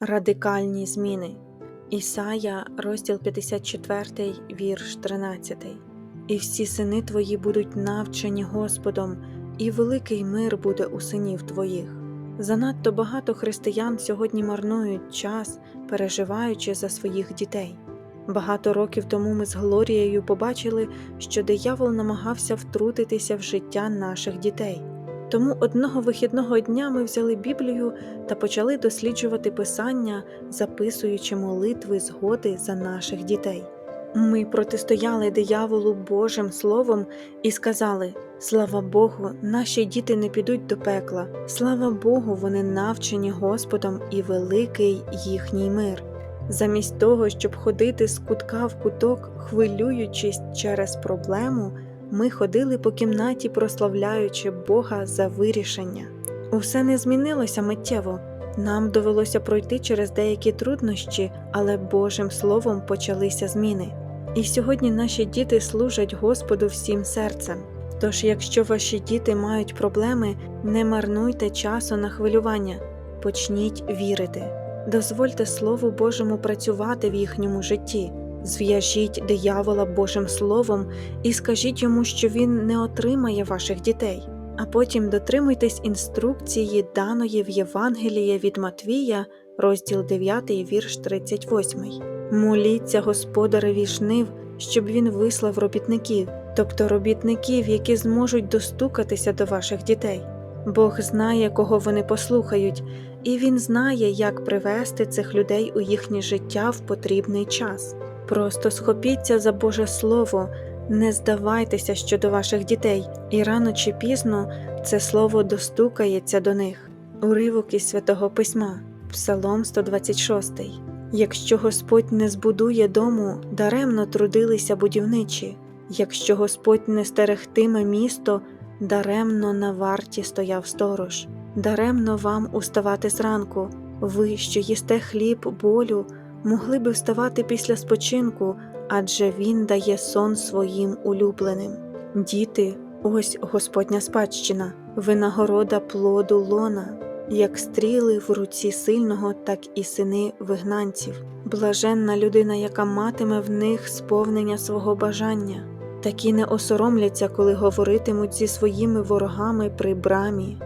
Радикальні зміни. Ісая, розділ 54, вірш 13. І всі сини твої будуть навчені Господом, і великий мир буде у синів твоїх. Занадто багато християн сьогодні марнують час, переживаючи за своїх дітей. Багато років тому ми з Глорією побачили, що диявол намагався втрутитися в життя наших дітей. Тому одного вихідного дня ми взяли Біблію та почали досліджувати писання, записуючи молитви згоди за наших дітей. Ми протистояли дияволу Божим Словом і сказали: Слава Богу, наші діти не підуть до пекла, слава Богу, вони навчені Господом і великий їхній мир. Замість того, щоб ходити з кутка в куток, хвилюючись через проблему, ми ходили по кімнаті, прославляючи Бога за вирішення. Усе не змінилося миттєво. Нам довелося пройти через деякі труднощі, але Божим Словом почалися зміни. І сьогодні наші діти служать Господу всім серцем. Тож, якщо ваші діти мають проблеми, не марнуйте часу на хвилювання, почніть вірити. Дозвольте Слову Божому працювати в їхньому житті. Зв'яжіть диявола Божим Словом і скажіть йому, що він не отримає ваших дітей. А потім дотримуйтесь інструкції, даної в Євангелії від Матвія, розділ 9, вірш 38. Моліться Господареві жнив, щоб він вислав робітників, тобто робітників, які зможуть достукатися до ваших дітей. Бог знає, кого вони послухають, і Він знає, як привести цих людей у їхнє життя в потрібний час. Просто схопіться за Боже Слово, не здавайтеся щодо ваших дітей, і рано чи пізно це слово достукається до них. Уривок із святого письма, Псалом 126. Якщо Господь не збудує дому, даремно трудилися будівничі, якщо Господь не стерегтиме місто, даремно на варті стояв сторож, даремно вам уставати зранку, ви, що їсте хліб болю, могли би вставати після спочинку, адже Він дає сон своїм улюбленим. Діти, ось Господня спадщина, винагорода плоду лона, як стріли в руці сильного, так і сини вигнанців. Блаженна людина, яка матиме в них сповнення свого бажання. Такі не осоромляться, коли говоритимуть зі своїми ворогами при брамі.